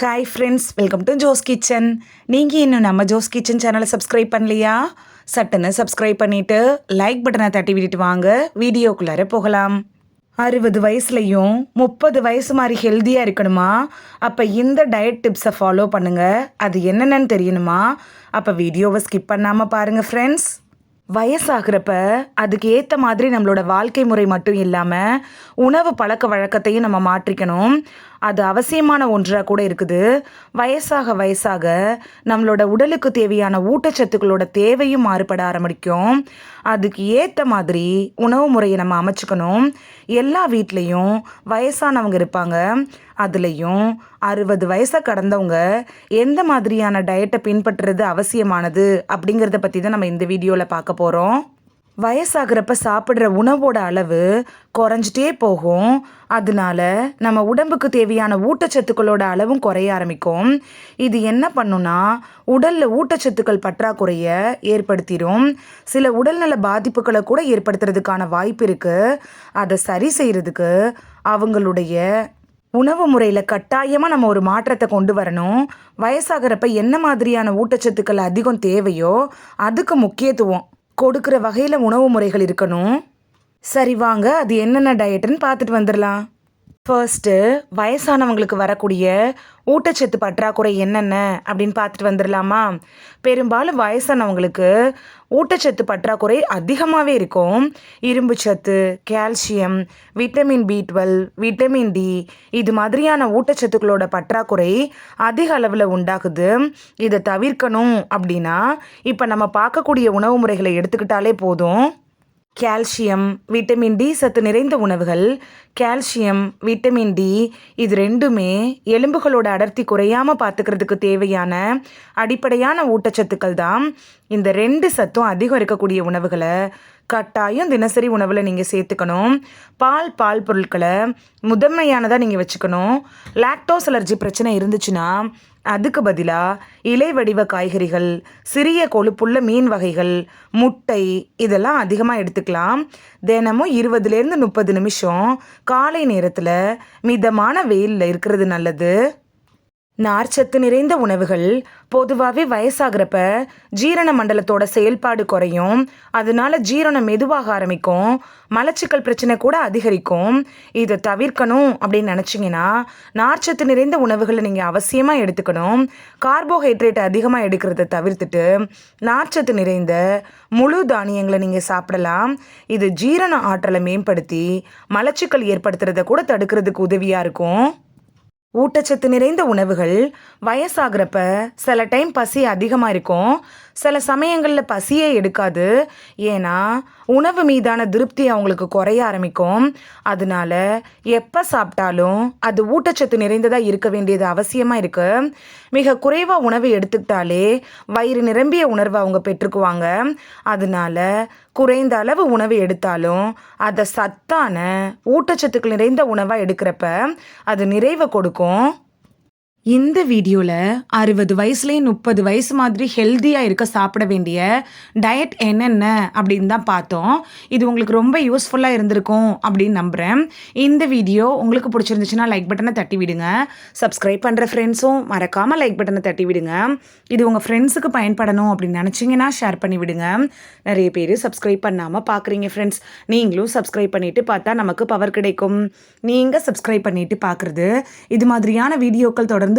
Hi friends welcome to Jo's kitchen நீங்கள் இன்னும் நம்ம ஜோஸ் கிச்சன் சேனலை சப்ஸ்கிரைப் பண்ணலையா? சட்டுன்னு சப்ஸ்கிரைப் பண்ணிவிட்டு லைக் பட்டனை தட்டி விட்டுட்டு வாங்க. வீடியோக்குள்ளார போகலாம். அறுபது வயசுலையும் முப்பது வயசு மாதிரி ஹெல்த்தியாக இருக்கணுமா? அப்போ இந்த டயட் டிப்ஸை ஃபாலோ பண்ணுங்கள் அது என்னென்னு தெரியணுமா? அப்போ வீடியோவை ஸ்கிப் பண்ணாமல் பாருங்கள் ஃப்ரெண்ட்ஸ் வயசாகிறப்ப அதுக்கு ஏற்ற மாதிரி நம்மளோட வாழ்க்கை முறை மட்டும் இல்லாமல் உணவு பழக்க வழக்கத்தையும் நம்ம மாற்றிக்கணும். அது அவசியமான ஒன்றாக கூட இருக்குது. வயசாக வயசாக நம்மளோட உடலுக்கு தேவையான ஊட்டச்சத்துக்களோட தேவையும் மாறுபட ஆரம்பிக்கும். அதுக்கு ஏற்ற மாதிரி உணவு முறையை நம்ம அமைச்சுக்கணும். எல்லா வீட்லேயும் வயசானவங்க இருப்பாங்க. அதுலேயும் அறுபது வயசை கடந்தவங்க எந்த மாதிரியான டயட்டை பின்பற்றுறது அவசியமானது அப்படிங்கிறத பற்றி தான் நம்ம இந்த வீடியோவில் பார்க்க போகிறோம் வயசாகிறப்ப சாப்பிட்ற உணவோட அளவு குறைஞ்சிட்டே போகும். அதனால நம்ம உடம்புக்கு தேவையான ஊட்டச்சத்துக்களோட அளவும் குறைய ஆரம்பிக்கும். இது என்ன பண்ணுன்னா உடலில் ஊட்டச்சத்துக்கள் பற்றாக்குறைய ஏற்படுத்திடும் சில உடல்நல பாதிப்புகளை கூட ஏற்படுத்துறதுக்கான வாய்ப்பு இருக்குது அதை சரி செய்கிறதுக்கு அவங்களுடைய உணவு முறையில் கட்டாயமாக நம்ம ஒரு மாற்றத்தை கொண்டு வரணும். வயசாகிறப்ப என்ன மாதிரியான ஊட்டச்சத்துக்கள் அதிகம் தேவையோ அதுக்கு முக்கியத்துவம் கொடுக்குற வகையில் உணவு முறைகள் இருக்கணும். சரி வாங்க அது என்னென்ன டயட்டுன்னு பார்த்துட்டு வந்துடலாம். ஃபர்ஸ்ட்டு வயசானவங்களுக்கு வரக்கூடிய ஊட்டச்சத்து பற்றாக்குறை என்னென்ன அப்படின்னு பார்த்துட்டு வந்துடலாமா? பெரும்பாலும் வயசானவங்களுக்கு ஊட்டச்சத்து பற்றாக்குறை அதிகமாகவே இருக்கும். இரும்பு சத்து calcium vitamin B twelve vitamin D இது மாதிரியான ஊட்டச்சத்துக்களோட பற்றாக்குறை அதிக அளவில் உண்டாகுது. இதை தவிர்க்கணும் அப்படின்னா இப்போ நம்ம பார்க்கக்கூடிய உணவு முறைகளை எடுத்துக்கிட்டாலே போதும். கால்சியம் விட்டமின் டி சத்து நிறைந்த உணவுகள். கால்சியம் விட்டமின் டி இது ரெண்டுமே எலும்புகளோட அடர்த்தி குறையாமல் பார்த்துக்கிறதுக்கு தேவையான அடிப்படையான ஊட்டச்சத்துக்கள் தான். இந்த ரெண்டு சத்தும் அதிகம் இருக்கக்கூடிய உணவுகளை கட்டாயம் தினசரி உணவில் நீங்கள் சேர்த்துக்கணும். பால் பால் பொருட்களை முதன்மையானதாக நீங்கள் வச்சுக்கணும். லாக்டோஸ் அலர்ஜி பிரச்சனை இருந்துச்சுன்னா அதுக்கு பதிலாக இலை வடிவ காய்கறிகள் சிறிய கொழுப்புள்ள மீன் வகைகள் முட்டை இதெல்லாம் அதிகமாக எடுத்துக்கலாம். தினமும் இருபதுலேருந்து முப்பது நிமிஷம் காலை நேரத்தில் மிதமான வெயிலில் இருக்கிறது நல்லது. நார்ச்சத்து நிறைந்த உணவுகள் பொதுவாகவே வயசாகிறப்ப ஜீரண மண்டலத்தோட செயல்பாடு குறையும். அதனால ஜீரணம் மெதுவாக ஆரம்பிக்கும். மலச்சிக்கல் பிரச்சனை கூட அதிகரிக்கும். இதை தவிர்க்கணும் அப்படின்னு நினச்சிங்கன்னா நார்ச்சத்து நிறைந்த உணவுகளை நீங்கள் அவசியமாக எடுத்துக்கணும். கார்போஹைட்ரேட் அதிகமாக எடுக்கிறத தவிர்த்துட்டு நார்ச்சத்து நிறைந்த முழு தானியங்களை நீங்கள் சாப்பிடலாம். இது ஜீரண ஆற்றலை மேம்படுத்தி மலச்சிக்கல் ஏற்படுத்துறத கூட தடுக்கிறதுக்கு உதவியாக இருக்கும். ஊட்டச்சத்து நிறைந்த உணவுகள். வயசாகிறப்ப சில டைம் பசி அதிகமாக இருக்கும். சில சமயங்களில் பசியே எடுக்காது. ஏன்னா உணவு மீதான திருப்தி அவங்களுக்கு குறைய ஆரம்பிக்கும். அதனால எப்போ சாப்பிட்டாலும் அது ஊட்டச்சத்து நிறைந்ததாக இருக்க வேண்டியது அவசியமாக இருக்குது மிக குறைவாக உணவு எடுத்துக்கிட்டாலே வயிறு நிரம்பிய உணர்வை அவங்க பெற்றுக்குவாங்க. அதனால குறைந்த அளவு உணவு எடுத்தாலும் அதை சத்தான ஊட்டச்சத்துக்கள் நிறைந்த உணவாக எடுக்கிறப்ப அது நிறைவை கொடுக்கும். இருக்கும். இந்த வீடியோவில் அறுபது வயசுலேயும் முப்பது வயசு மாதிரி ஹெல்த்தியாக இருக்க சாப்பிட வேண்டிய டயட் என்னென்ன அப்படின்னு தான் பார்த்தோம். இது உங்களுக்கு ரொம்ப யூஸ்ஃபுல்லாக இருந்திருக்கும் அப்படின்னு நம்புகிறேன் இந்த வீடியோ உங்களுக்கு பிடிச்சிருந்துச்சுன்னா லைக் பட்டனை தட்டி விடுங்க. சப்ஸ்கிரைப் பண்ணுற ஃப்ரெண்ட்ஸும் மறக்காமல் லைக் பட்டனை தட்டி விடுங்க. இது உங்கள் ஃப்ரெண்ட்ஸுக்கு பயன்படணும் அப்படின்னு நினச்சிங்கன்னா ஷேர் பண்ணி விடுங்க. நிறைய பேர் சப்ஸ்கிரைப் பண்ணாமல் பார்க்குறீங்க ஃப்ரெண்ட்ஸ் நீங்களும் சப்ஸ்கிரைப் பண்ணிவிட்டு பார்த்தா நமக்கு பவர் கிடைக்கும். நீங்கள் சப்ஸ்கிரைப் பண்ணிவிட்டு பார்க்குறது இது மாதிரியான வீடியோக்கள் தொடர்ந்து